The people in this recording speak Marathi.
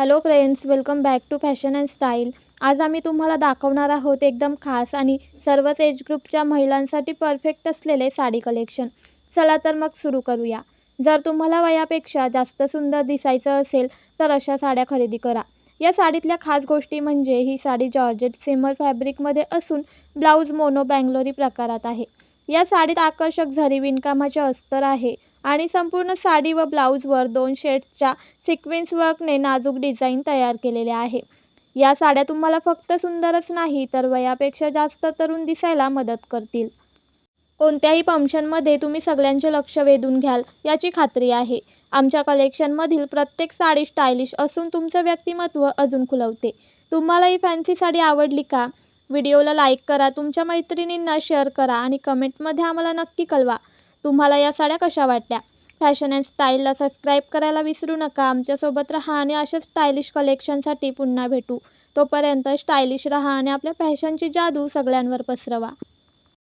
Hello friends welcome back to fashion and style आज आम्ही तुम्हाला दाखवणार आहोत एकदम खास आणि सर्वच एज ग्रुपच्या महिलांसाठी परफेक्ट असलेले साडी कलेक्शन चला तर मग सुरू करूया. जर तुम्हाला वयापेक्षा जास्त सुंदर दिसायचं असेल तर अशा साड्या खरेदी करा. या साडीतल्या खास गोष्टी म्हणजे ही साडी जॉर्जेट सिमर फॅब्रिकमध्ये असून ब्लाऊज मोनो बँगलोरी प्रकारात आहे. या साडीत आकर्षक झरी विणकामाचे अस्तर आहे. आणि संपूर्ण साडी व ब्लाऊजवर दोन शेड्सच्या सिक्वेन्स वर्कने नाजूक डिझाईन तयार केलेले आहे. या साड्या तुम्हाला फक्त सुंदरच नाही तर वयापेक्षा जास्त तरुण दिसायला मदत करतील. कोणत्याही फंक्शनमध्ये तुम्ही सगळ्यांचे लक्ष वेधून घ्याल याची खात्री आहे. आमच्या कलेक्शनमधील प्रत्येक साडी स्टायलिश असून तुमचं व्यक्तिमत्व अजून खुलवते. तुम्हाला ही फॅन्सी साडी आवडली का? व्हिडिओला लाईक करा तुमच्या मैत्रिणींना शेअर करा आणि कमेंटमध्ये आम्हाला नक्की कळवा. तुम्हाला या साड्या कशा वाटल्या? फॅशन अँड स्टाईलला सबस्क्राईब करायला विसरू नका. आमच्यासोबत राहा आणि अशाच स्टायलिश कलेक्शनसाठी पुन्हा भेटू. तोपर्यंत स्टायलिश राहा आणि आपल्या फॅशनची जादू सगळ्यांवर पसरवा.